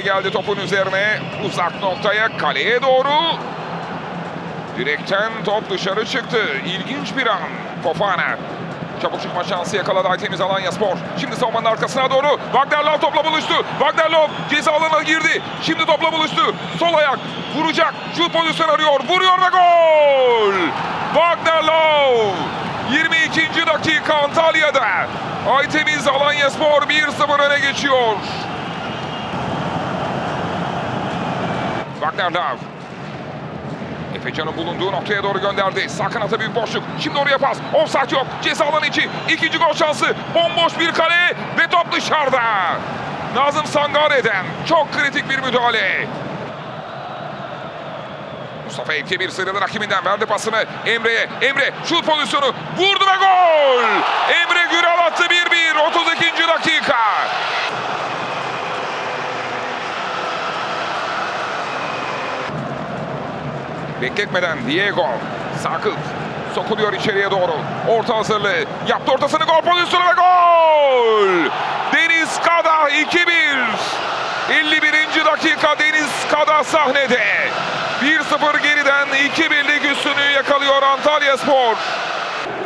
geldi topun üzerine. Uzak noktaya kaleye doğru. Direkten top dışarı çıktı. İlginç bir an. Fofana. Çabuk çıkma şansı yakaladı Aytemiz Alanya Spor. Şimdi savunmanın arkasına doğru. Wagner Love topla buluştu. Wagner Love ceza alanına girdi. Şimdi topla buluştu. Sol ayak vuracak. Şut pozisyonu arıyor. Vuruyor ve gol! Wagner Love 22. dakika Antalya'da. Aytemiz Alanya Spor 1-0 öne geçiyor. Wagner Love Efecan'ın bulunduğu noktaya doğru gönderdi. Sağ kanata büyük boşluk. Şimdi oraya pas. Offside yok. Ceza alanı içi. İkinci gol şansı. Bomboş bir kale ve top dışarıda. Nazım Sangare'den çok kritik bir müdahale. Mustafa Elke bir sıyrıldı rakibinden verdi pasını Emre'ye. Emre şut pozisyonu vurdu ve gol! Emre Güral attı 1-1 32. dakika. Bekletmeden Diego Sakıp sokuluyor içeriye doğru. Orta hazırlığı. Yaptı ortasını gol pozisyonu ve gol! Deniz Kada 2-1. 51. dakika Deniz Kada sahnede. 1-0 geriden 2-1'lik üstünlüğü yakalıyor Antalya Spor.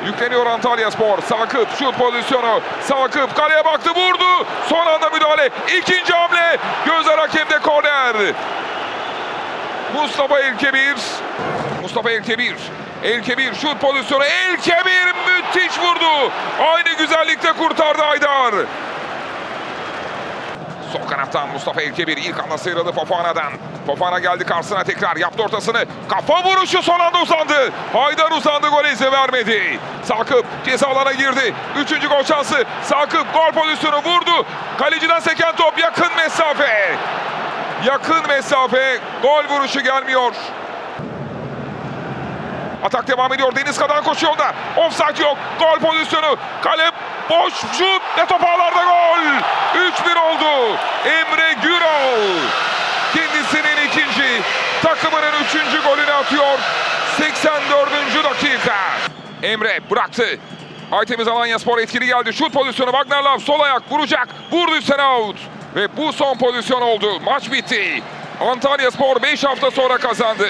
Yükleniyor Antalya Spor. Sakıp şut pozisyonu. Sakıp kaleye baktı vurdu. Son anda müdahale. İkinci hamle. Gözler hakemde korner. Mustafa Elkebir. Mustafa Elkebir. Elkebir şut pozisyonu. Elkebir müthiş vurdu. Aynı güzellikte kurtardı Aydar. Sol kanattan Mustafa Elkebir ilk anda sıyrıldı Fofana'dan. Fofana geldi karşısına tekrar yaptı ortasını. Kafa vuruşu son anda uzandı. Haydar uzandı gole izin vermedi. Sakıp ceza alana girdi. Üçüncü gol şansı. Sakıp gol pozisyonu vurdu. Kaleciden seken top yakın mesafe. Yakın mesafe gol vuruşu gelmiyor. Atak devam ediyor. Deniz Kadan koşu yolda. Offside yok. Gol pozisyonu. Kale boş şut ve top gol. 3-1 oldu. Emre Gürol. Kendisinin ikinci, takımının üçüncü golünü atıyor. 84. dakika. Emre bıraktı. Aytemiz Alanya Spor etkili geldi. Şut pozisyonu Wagner Love sol ayak vuracak. Vurdu üstten out. Ve bu son pozisyon oldu. Maç bitti. Antalya Spor 5 hafta sonra kazandı.